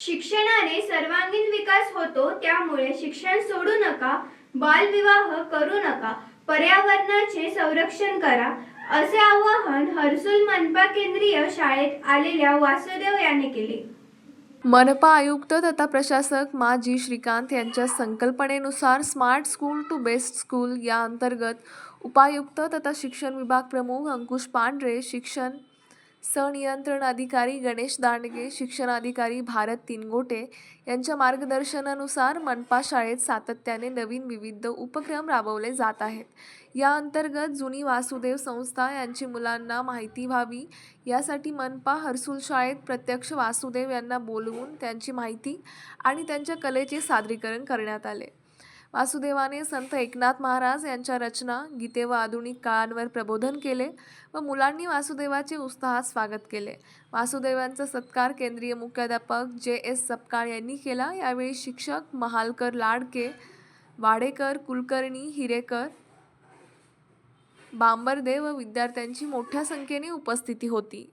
शिक्षणाने सर्वांगीण विकास होतो त्यामुळे शिक्षण सोडू नका बालविवाह करू नका पर्यावरणाचे संरक्षण करा असे आवाहन हर्सुल मनपा केंद्रीय शाळेत आलेल्या वासुदेव याने केले. मनपा आयुक्त तथा प्रशासक मा जी श्रीकांत यांच्या संकल्पनेनुसार smart school to best school या अंतर्गत उपायुक्त तथा शिक्षण विभाग प्रमुख अंकुश पांढरे शिक्षण सनियंत्रण अधिकारी गणेश दांडगे शिक्षणाधिकारी भारत तिनगोटे यांच्या मार्गदर्शनानुसार मनपा शाळेत सातत्याने नवीन विविध उपक्रम राबवले जात आहेत. या अंतर्गत जुनी वासुदेव संस्था यांची मुलांना माहिती व्हावी. यासाठी मनपा हर्सुल शाळेत प्रत्यक्ष वासुदेव यांना बोलवून त्यांची माहिती आणि त्यांच्या कलेचे सादरीकरण करण्यात आले. वासुदेवाने संत एकनाथ महाराज यांच्या रचना गीते व आधुनिक काळांवर प्रबोधन केले व मुलांनी वासुदेवाचे उत्साहात स्वागत केले. वासुदेवांचा सत्कार केंद्रीय मुख्याध्यापक जे एस सपकाळ यांनी केला. यावेळी शिक्षक महालकर लाडके वाडेकर कुलकर्णी हिरेकर बांबरदेव व विद्यार्थ्यांची मोठ्या संख्येने उपस्थिती होती.